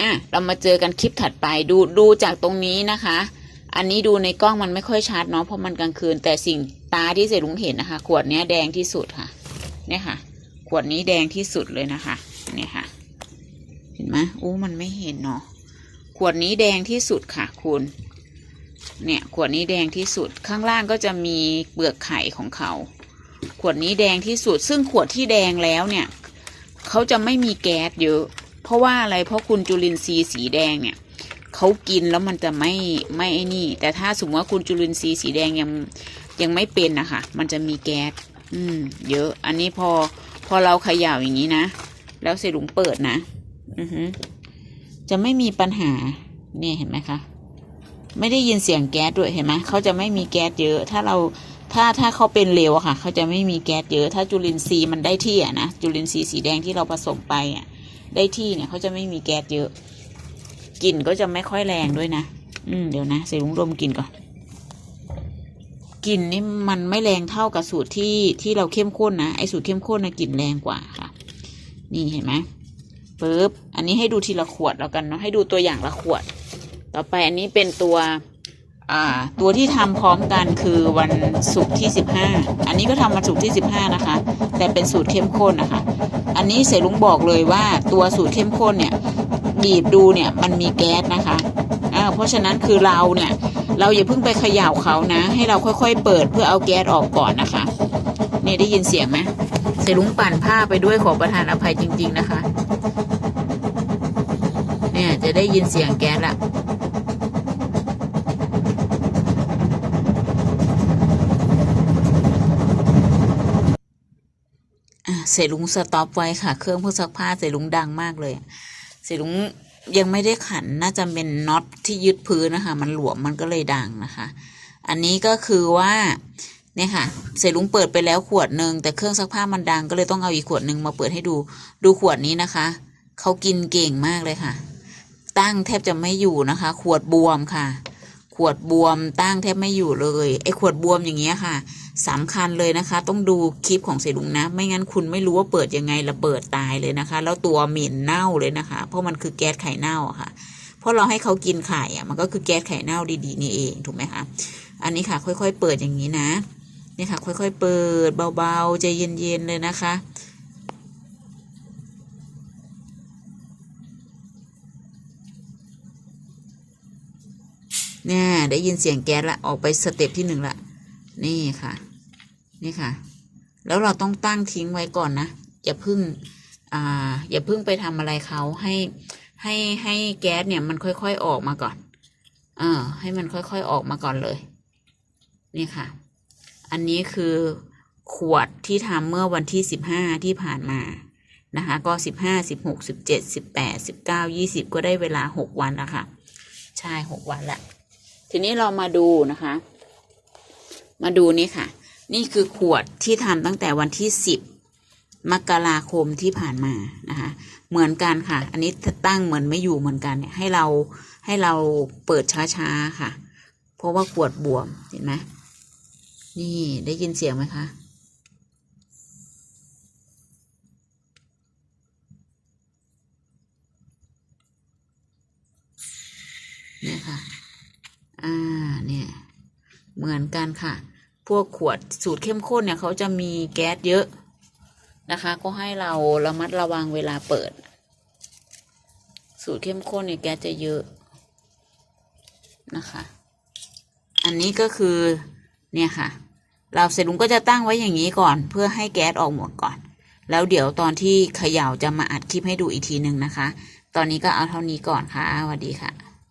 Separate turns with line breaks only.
อะเรามาเจอกันคลิปถัดไปดูดูจากตรงนี้นะคะ อันนี้ดูในกล้องมันไม่ค่อยชัดเนาะเพราะมันกลางคืน แต่สิ่งตาที่เสลุงเห็นนะคะ ขวดนี้แดงที่สุดค่ะ เนี่ยค่ะ ขวดนี้แดงที่สุดเลยนะคะ เนี่ยค่ะ เห็นไหมอู้มันไม่เห็นเนาะขวดนี้แดงที่สุดค่ะคุณ เนี่ยขวดนี้แดงที่สุดข้างล่างก็จะมีเปลือกไข่ของเขา ขวดนี้แดงที่สุด ซึ่งขวดที่แดงแล้วเนี่ยเขาจะไม่มีแก๊สเยอะ เพราะว่าอะไรเพราะคุณจุลินทรีย์สีแดงเนี่ยเขากินแล้วมันจะไม่ไม่ไอ้นี่ แต่ถ้าสมมติว่าคุณจุลินทรีย์สีแดงยังยังไม่เป็นนะคะมันจะมีแก๊สอืม เยอะ อันนี้พอพอเราขย่าอย่างนี้นะ แล้วเสลุงเปิดนะอือฮึจะไม่มีปัญหาเนี่ยเห็นไหมคะไม่ได้ยินเสียงแก๊สด้วยเห็นไหมเขาจะไม่มีแก๊สเยอะ ถ้าเราถ้าถ้าเขาเป็นเร็วอะค่ะ เขาจะไม่มีแก๊สเยอะ ถ้าจุลินทรีย์มันได้ที่อะนะจุลินทรีย์สีแดงที่เราผสมไปอะ ได้ที่เนี่ยเขาจะไม่มีแก๊สเยอะกลิ่นก็จะไม่ค่อยแรงด้วยนะ อืมเดี๋ยวนะใส่ลุงดมกลิ่นก่อนกลิ่นนี่มันไม่แรงเท่ากับสูตรที่ที่เราเข้มข้นนะไอสูตรเข้มข้นนะกลิ่นแรงกว่าค่ะ นี่เห็นไหมปึ๊บอันนี้ให้ดูทีละขวดแล้วกันเนาะให้ดูตัวอย่างละขวด ต่อไปอันนี้เป็นตัว ตัวที่ทำพร้อมกันคือวันศุกร์ที่สิบห้าอันนี้ก็ทำวันศุกร์ที่สิบห้านะคะ แต่เป็นสูตรเข้มข้นนะคะ อันนี้เสลุงบอกเลยว่าตัวสูตรเข้มข้นเนี่ยบีบดูเนี่ยมันมีแก๊สนะคะอ่าเพราะฉะนั้นคือเราเนี่ยเราอย่าเพิ่งไปเขย่าเขานะ ให้เราค่อยๆ เปิดเพื่อเอาแก๊สออกก่อนนะคะเนี่ยได้ยินเสียงไหมเสลุงปั่นผ้าไปด้วยขอประทานอภัยจริง ๆนะคะ เนี่ยจะได้ยินเสียงแก๊สละ เสหลุงสต็อปไว้ค่ะ เครื่องเพื่อซักผ้าเสหลุงดังมากเลย เสหลุงยังไม่ได้ขันน่าจะเป็นน็อตที่ยึดพื้นนะคะ มันหลวมมันก็เลยดังนะคะ อันนี้ก็คือว่าเนี่ยค่ะ เสหลุงเปิดไปแล้วขวดหนึ่งแต่เครื่องซักผ้ามันดังก็เลยต้องเอาอีกขวดหนึ่งมาเปิดให้ดู ดูขวดนี้นะคะเขากินเก่งมากเลยค่ะ ตั้งแทบจะไม่อยู่นะคะ ขวดบวมค่ะ ขวดบวมตั้งแทบไม่อยู่เลยไอ้ขวดบวมอย่างเงี้ยค่ะ สำคัญเลยนะคะ ต้องดูคลิปของเสลุงนะ ไม่งั้นคุณไม่รู้ว่าเปิดยังไงระเบิดตายเลยนะคะ แล้วตัวเหม็นเน่าเลยนะคะ เพราะมันคือแก๊สไข่เน่าค่ะ เพราะเราให้เขากินไข่อะมันก็คือแก๊สไข่เน่าดีๆนี่เองถูกไหมคะอันนี้ค่ะค่อยๆเปิดอย่างนี้นะนี่ค่ะ ค่อยๆเปิดเบาๆใจเย็นๆเลยนะคะเนี่ยได้ยินเสียงแก๊สละออกไปสเต็ปที่หนึ่งละนี่ค่ะ นี่ค่ะ แล้วเราต้องตั้งทิ้งไว้ก่อนนะอย่าเพึ่งอ่าอย่าเพึ่งไปทำอะไรเขาให้ให้ให้แก๊สเนี่ยมันค่อยๆออกมาก่อนเออให้มันค่อยๆออกมาก่อนเลย นี่ค่ะ อันนี้คือขวดที่ทำเมื่อวันที่สิบห้าที่ผ่านมานะคะ ก็สิบห้าสิบหกสิบเจ็ดสิบแปดสิบเก้ายี่สิบก็ได้เวลาหกวันแล้วค่ะ ใช่หกวันละ ทีนี้เรามาดูนะคะ มาดูนี่ค่ะ นี่คือขวดที่ทำตั้งแต่วันที่สิบมกราคมที่ผ่านมานะคะ เหมือนกันค่ะ อันนี้ตั้งเหมือนไม่อยู่เหมือนกันเนี่ยให้เราให้เราเปิดช้าๆค่ะ เพราะว่าขวดบวมเห็นไหมนี่ได้ยินเสียงไหมคะเนี่ยค่ะ อ่า เนี่ย เหมือนกันค่ะ พวกขวดสูตรเข้มข้นเนี่ยเขาจะมีแก๊สเยอะนะคะ ก็ให้เราระมัดระวังเวลาเปิด สูตรเข้มข้นเนี่ยแก๊สจะเยอะนะคะ อันนี้ก็คือเนี่ยค่ะ เราเสร็จลุงก็จะตั้งไว้อย่างนี้ก่อน เพื่อให้แก๊สออกหมดก่อน แล้วเดี๋ยวตอนที่เขย่าจะมาอัดคลิปให้ดูอีกทีหนึ่งนะคะ ตอนนี้ก็เอาเท่านี้ก่อนค่ะสวัสดีค่ะ